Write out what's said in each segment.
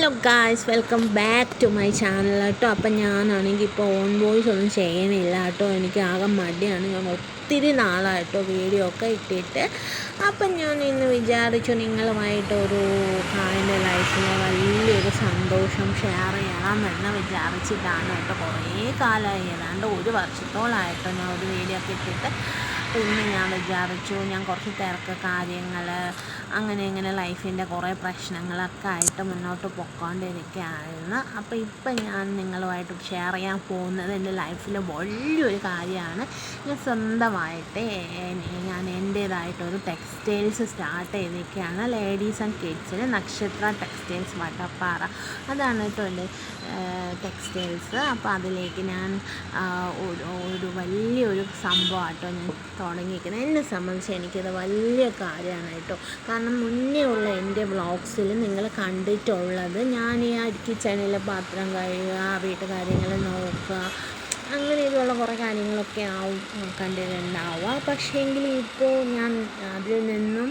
Hello guys welcome back to my channel കേട്ടോ അപ്പം ഞാനാണെങ്കിൽ ഇപ്പോൾ ഓൺ വോയിസ് ഒന്നും ചെയ്യണില്ല കേട്ടോ. എനിക്ക് ആകെ മടിയാണ്. ഞാൻ ഒത്തിരി നാളായിട്ടോ വീഡിയോ ഒക്കെ ഇട്ടിട്ട്. അപ്പം ഞാൻ ഇന്ന് വിചാരിച്ചു നിങ്ങളുമായിട്ടൊരു കായന്റെ ലൈഫിലെ വലിയൊരു സന്തോഷം ഷെയർ ചെയ്യണമെന്ന് വിചാരിച്ചിട്ടാണ് കേട്ടോ കുറേ കാലമായി. ഏതാണ്ട് ഒരു വർഷത്തോളമായിട്ട് ഞാൻ ഒരു വീഡിയോ ഒക്കെ ഇട്ടിട്ട് പിന്നെ ഞാൻ വിചാരിച്ചു ഞാൻ കുറച്ച് തിരക്ക് കാര്യങ്ങൾ അങ്ങനെ ഇങ്ങനെ ലൈഫിന്റെ കുറേ പ്രശ്നങ്ങളൊക്കെ ആയിട്ട് മുന്നോട്ട് പൊയ്ക്കൊണ്ടിരിക്കുകയായിരുന്നു അപ്പോൾ ഇപ്പം ഞാൻ നിങ്ങളുമായിട്ട് ഷെയർ ചെയ്യാൻ പോകുന്നത് എന്റെ ലൈഫിൽ വലിയൊരു കാര്യമാണ്. ഞാൻ സ്വന്തമായിട്ട് ഞാൻ എന്റേതായിട്ടൊരു ടെക്സ്റ്റൈൽസ് സ്റ്റാർട്ട് ചെയ്തിരിക്കുകയാണ് ലേഡീസ് ആൻഡ് കിഡ്സിന് നക്ഷത്ര ടെക്സ്റ്റൈൽസ് വട്ടപ്പാറ അതാണ് കേട്ടോ എന്റെ ടെക്സ്റ്റൈൽസ് അപ്പോൾ അതിലേക്ക് ഞാൻ ഒരു വലിയൊരു സംഭവമാട്ടോ ഞാൻ തുടങ്ങിയിരിക്കുന്നത് എന്നെ സംബന്ധിച്ച് എനിക്കത് വലിയ കാര്യമാണ് കേട്ടോ കാരണം മുന്നേ ഉള്ള എന്റെ ബ്ലോഗ്സിൽ നിങ്ങൾ കണ്ടിട്ടുള്ളത് ഞാൻ ഈ കിച്ചണിൽ പാത്രം കഴുകുക വീട്ടുകാര്യങ്ങൾ നോക്കുക അങ്ങനെ ഇതുള്ള കുറേ കാര്യങ്ങളൊക്കെ ആവും കണ്ടിട്ടുണ്ടാവുക. പക്ഷേ എങ്കിൽ ഇപ്പോൾ ഞാൻ അതിൽ നിന്നും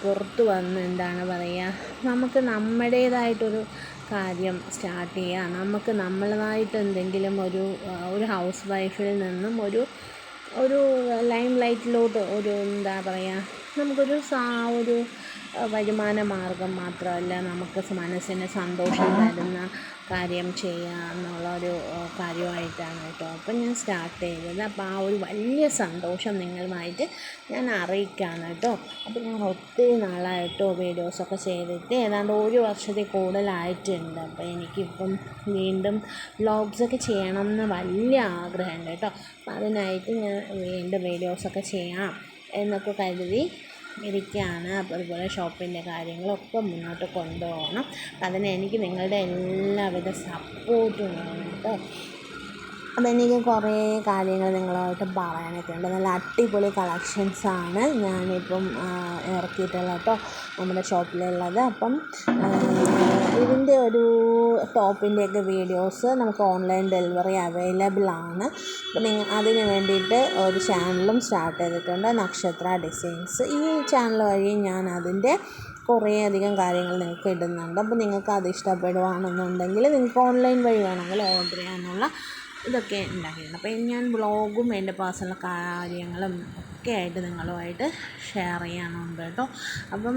പുറത്ത് വന്ന് എന്താണ് പറയുക നമുക്ക് നമ്മുടേതായിട്ടൊരു കാര്യം സ്റ്റാർട്ട് ചെയ്യുക. നമുക്ക് നമ്മളതായിട്ട് എന്തെങ്കിലും ഒരു ഒരു ഹൗസ് വൈഫിൽ നിന്നും ഒരു ഒരു ലൈം ലൈറ്റിലോട്ട് ഒരു എന്താ പറയുക നമുക്കൊരു സാ ഒരു വരുമാന മാർഗം മാത്രമല്ല നമുക്ക് മനസ്സിന് സന്തോഷം തരുന്ന കാര്യം ചെയ്യുക എന്നുള്ളൊരു കാര്യമായിട്ടാണ് കേട്ടോ. അപ്പം ഞാൻ സ്റ്റാർട്ട് ചെയ്തത്. അപ്പോൾ ആ ഒരു വലിയ സന്തോഷം നിങ്ങളുമായിട്ട് ഞാൻ അറിയിക്കുകയാണ് കേട്ടോ. അപ്പോൾ ഞാൻ ഒത്തിരി നാളായിട്ടോ വീഡിയോസൊക്കെ ചെയ്തിട്ട് ഏതാണ്ട് ഒരു വർഷത്തിൽ കൂടുതലായിട്ടുണ്ട്. അപ്പോൾ എനിക്കിപ്പം വീണ്ടും വ്ളോഗ്സൊക്കെ ചെയ്യണം എന്ന് വലിയ ആഗ്രഹമുണ്ട് കേട്ടോ. അപ്പം അതിനായിട്ട് ഞാൻ വീണ്ടും വീഡിയോസൊക്കെ ചെയ്യാം എന്നൊക്കെ കരുതി ഇരിക്കുകയാണ് അപ്പോൾ അതുപോലെ ഷോപ്പിന്റെ കാര്യങ്ങളൊക്കെ മുന്നോട്ട് കൊണ്ടുപോകണം. അതിന് എനിക്ക് നിങ്ങളുടെ എല്ലാവിധ സപ്പോർട്ടും വേണം കേട്ടോ. അപ്പം എനിക്ക് കുറേ കാര്യങ്ങൾ നിങ്ങളുമായിട്ട് പറയാനൊക്കെ ഉണ്ട്. നല്ല അടിപൊളി കളക്ഷൻസാണ് ഞാനിപ്പം ഇറക്കിയിട്ടുള്ളത് കേട്ടോ നമ്മുടെ ഷോപ്പിലുള്ളത്. അപ്പം ഇതിന്റെ ഒരു ടോപ്പിന്റെയൊക്കെ വീഡിയോസ് നമുക്ക് ഓൺലൈൻ ഡെലിവറി അവൈലബിൾ ആണ്. അപ്പം നിങ്ങൾ അതിന് വേണ്ടിയിട്ട് ഒരു ചാനലും സ്റ്റാർട്ട് ചെയ്തിട്ടുണ്ട്. നക്ഷത്ര ഡിസൈൻസ് ഈ ചാനൽ വഴി ഞാൻ അതിന്റെ കുറേ അധികം കാര്യങ്ങൾ നിങ്ങൾക്ക് ഇടുന്നുണ്ട്. അപ്പോൾ നിങ്ങൾക്ക് അത് ഇഷ്ടപ്പെടുകയാണെന്നുണ്ടെങ്കിൽ നിങ്ങൾക്ക് ഓൺലൈൻ വഴി വേണമെങ്കിൽ ഓർഡർ ചെയ്യാനുള്ള ഇതൊക്കെ ഉണ്ടാക്കിയിട്ടുണ്ട്. അപ്പോൾ ഞാൻ ബ്ലോഗും എന്റെ പേഴ്സണൽ കാര്യങ്ങളും ഒക്കെ ആയിട്ട് നിങ്ങളുമായിട്ട് ഷെയർ ചെയ്യാനുണ്ട് കേട്ടോ. അപ്പം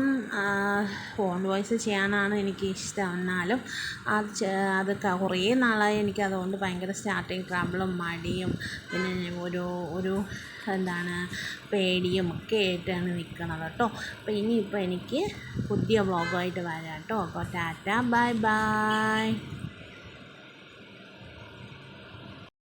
ഫോൺ വോയിസ് ചെയ്യാനാണ് എനിക്ക് ഇഷ്ടം. എന്നാലും അത് അത് കുറേ നാളായി എനിക്ക് അതുകൊണ്ട് ഭയങ്കര സ്റ്റാർട്ടിങ് ട്രബിളും മടിയും പിന്നെ ഒരു ഒരു എന്താണ് പേടിയും ഒക്കെ ആയിട്ടാണ് നിൽക്കുന്നത് കേട്ടോ. അപ്പോൾ ഇനിയിപ്പോൾ എനിക്ക് പുതിയ വ്ളോഗുമായിട്ട് വരാം കേട്ടോ. അപ്പോൾ ടാറ്റ ബൈ ബൈ.